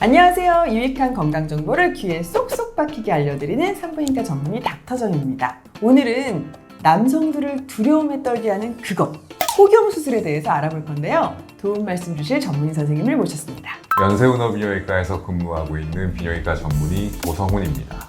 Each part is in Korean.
안녕하세요. 유익한 건강 정보를 귀에 쏙쏙 박히게 알려드리는 산부인과 전문의 닥터정입니다. 오늘은 남성들을 두려움에 떨게 하는 그것, 포경 수술에 대해서 알아볼 건데요. 도움 말씀 주실 전문의 선생님을 모셨습니다. 연세훈어 비뇨기과에서 근무하고 있는 비뇨기과 전문의 고성훈입니다.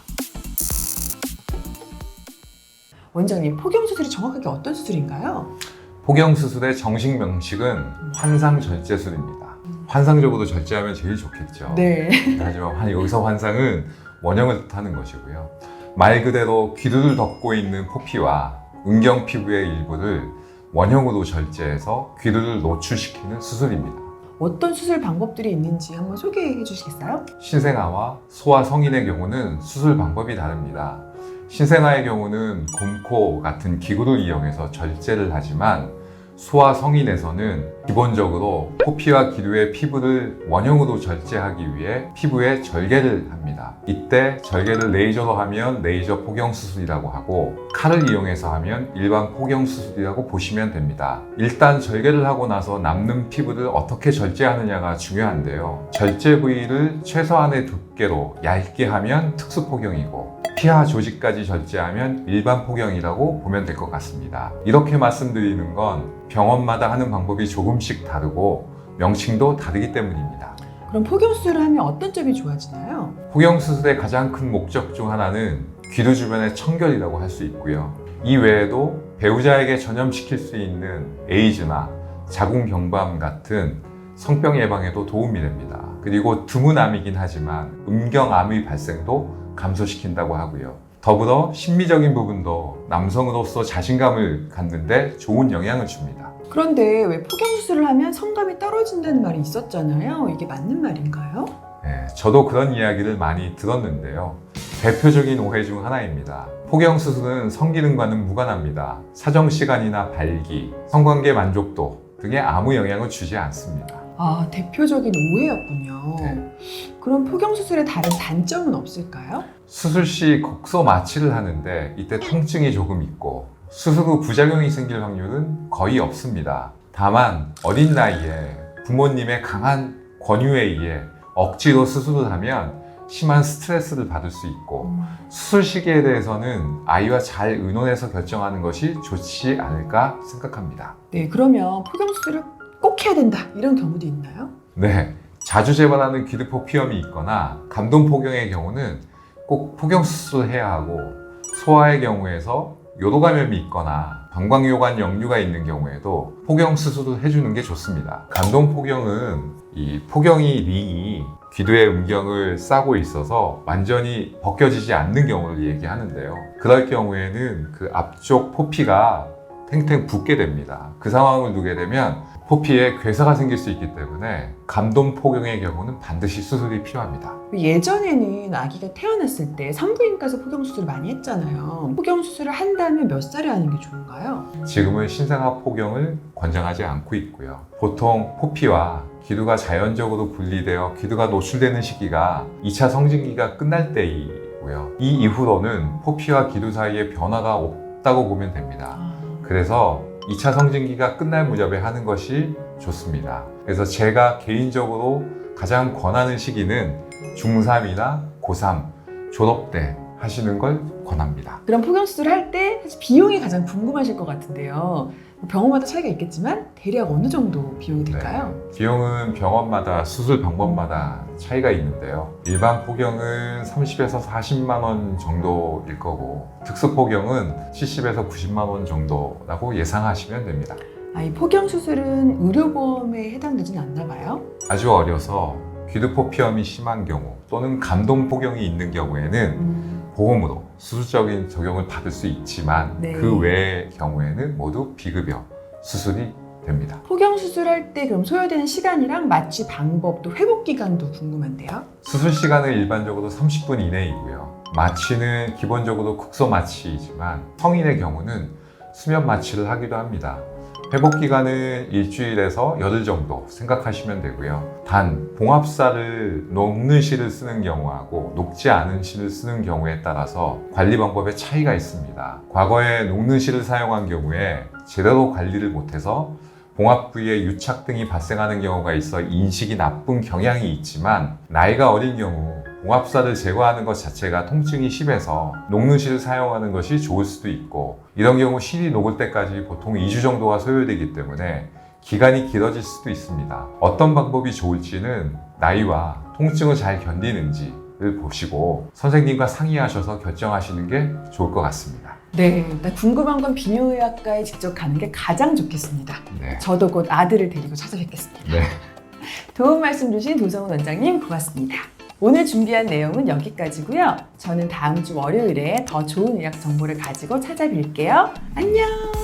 원장님, 포경 수술이 정확하게 어떤 수술인가요? 포경 수술의 정식 명식은 환상 절제술입니다. 환상적으로 절제하면 제일 좋겠죠. 네. 하지만 환- 여기서 환상은 원형을 뜻하는 것이고요. 말 그대로 귀두를 덮고 있는 포피와 은경 피부의 일부를 원형으로 절제해서 귀두를 노출시키는 수술입니다. 어떤 수술 방법들이 있는지 한번 소개해 주시겠어요? 신생아와 소아 성인의 경우는 수술 방법이 다릅니다. 신생아의 경우는 곰코 같은 기구를 이용해서 절제를 하지만 소아 성인에서는 기본적으로 포피와 기류의 피부를 원형으로 절제하기 위해 피부에 절개를 합니다. 이때 절개를 레이저로 하면 레이저 포경 수술이라고 하고 칼을 이용해서 하면 일반 포경 수술이라고 보시면 됩니다. 일단 절개를 하고 나서 남는 피부를 어떻게 절제하느냐가 중요한데요. 절제 부위를 최소한의 두께로 얇게 하면 특수 포경이고 피하 조직까지 절제하면 일반 포경이라고 보면 될 것 같습니다. 이렇게 말씀드리는 건 병원마다 하는 방법이 조금씩 다르고 명칭도 다르기 때문입니다. 그럼 포경 수술을 하면 어떤 점이 좋아지나요? 포경 수술의 가장 큰 목적 중 하나는 귀두 주변의 청결이라고 할 수 있고요. 이 외에도 배우자에게 전염시킬 수 있는 에이즈나 자궁경부암 같은 성병 예방에도 도움이 됩니다. 그리고 드문암이긴 하지만 음경암의 발생도 감소시킨다고 하고요. 더불어 심미적인 부분도 남성으로서 자신감을 갖는데 좋은 영향을 줍니다. 그런데 왜 포경 수술을 하면 성감이 떨어진다는 말이 있었잖아요. 이게 맞는 말인가요? 네, 저도 그런 이야기를 많이 들었는데요. 대표적인 오해 중 하나입니다. 포경 수술은 성기능과는 무관합니다. 사정 시간이나 발기, 성관계 만족도 등에 아무 영향을 주지 않습니다. 아, 대표적인 오해였군요. 네. 그럼 포경 수술의 다른 단점은 없을까요? 수술 시 곡소 마취를 하는데 이때 통증이 조금 있고 수술 후 부작용이 생길 확률은 거의 없습니다. 다만 어린 나이에 부모님의 강한 권유에 의해 억지로 수술을 하면 심한 스트레스를 받을 수 있고 수술 시기에 대해서는 아이와 잘 의논해서 결정하는 것이 좋지 않을까 생각합니다. 네, 그러면 포경 수술을 꼭 해야 된다 이런 경우도 있나요? 네. 자주 재발하는 기드포 피염이 있거나 감동 포경의 경우는 꼭 포경 수술을 해야 하고 소아의 경우에서 요도 감염이 있거나 방광요관 역류가 있는 경우에도 포경 수술을 해주는 게 좋습니다. 감동 포경은 이 포경이 링이 귀두의 음경을 싸고 있어서 완전히 벗겨지지 않는 경우를 얘기하는데요. 그럴 경우에는 그 앞쪽 포피가 탱탱 붓게 됩니다. 그 상황을 두게 되면 포피에 괴사가 생길 수 있기 때문에 감동 포경의 경우는 반드시 수술이 필요합니다. 예전에는 아기가 태어났을 때 산부인과에서 포경 수술을 많이 했잖아요. 포경 수술을 한다면 몇 살에 하는 게 좋은가요? 지금은 신생아 포경을 권장하지 않고 있고요. 보통 포피와 기두가 자연적으로 분리되어 기두가 노출되는 시기가 2차 성징기가 끝날 때이고요. 이 이후로는 포피와 기두 사이에 변화가 없다고 보면 됩니다. 아, 그래서 2차 성징기가 끝날 무렵에 하는 것이 좋습니다. 그래서 제가 개인적으로 가장 권하는 시기는 중3이나 고3 졸업 때 하시는 걸 권합니다. 그럼 포경 수술을 할때 사실 비용이 가장 궁금하실 것 같은데요. 병원마다 차이가 있겠지만 대략 어느 정도 비용이 들까요? 네. 비용은 병원마다 수술 방법마다 차이가 있는데요. 일반 포경은 30에서 40만 원 정도일 거고 특수 포경은 70에서 90만 원 정도라고 예상하시면 됩니다. 아, 이 포경 수술은 의료보험에 해당되진 않나 봐요? 아주 어려서 귀두포 피염이 심한 경우 또는 감동 포경이 있는 경우에는 음, 보험으로 수술적인 적용을 받을 수 있지만 네. 그 외의 경우에는 모두 비급여 수술이 됩니다. 포경 수술할 때 그럼 소요되는 시간이랑 마취 방법 또 회복 기간도 궁금한데요. 수술 시간은 일반적으로 30분 이내이고요. 마취는 기본적으로 국소 마취이지만 성인의 경우는 수면 마취를 하기도 합니다. 회복 기간은 일주일에서 열흘 정도 생각하시면 되고요. 단 봉합사를 녹는 실을 쓰는 경우하고 녹지 않은 실을 쓰는 경우에 따라서 관리 방법에 차이가 있습니다. 과거에 녹는 실을 사용한 경우에 제대로 관리를 못해서 봉합 부위에 유착 등이 발생하는 경우가 있어 인식이 나쁜 경향이 있지만 나이가 어린 경우 봉합살을 제거하는 것 자체가 통증이 심해서 녹는 실을 사용하는 것이 좋을 수도 있고 이런 경우 실이 녹을 때까지 보통 2주 정도가 소요되기 때문에 기간이 길어질 수도 있습니다. 어떤 방법이 좋을지는 나이와 통증을 잘 견디는지를 보시고 선생님과 상의하셔서 결정하시는 게 좋을 것 같습니다. 네, 나 궁금한 건 비뇨의학과에 직접 가는 게 가장 좋겠습니다. 네. 저도 곧 아들을 데리고 찾아뵙겠습니다. 네. 도움 말씀 주신 도성훈 원장님 고맙습니다. 오늘 준비한 내용은 여기까지고요. 저는 다음 주 월요일에 더 좋은 의학 정보를 가지고 찾아뵐게요. 안녕!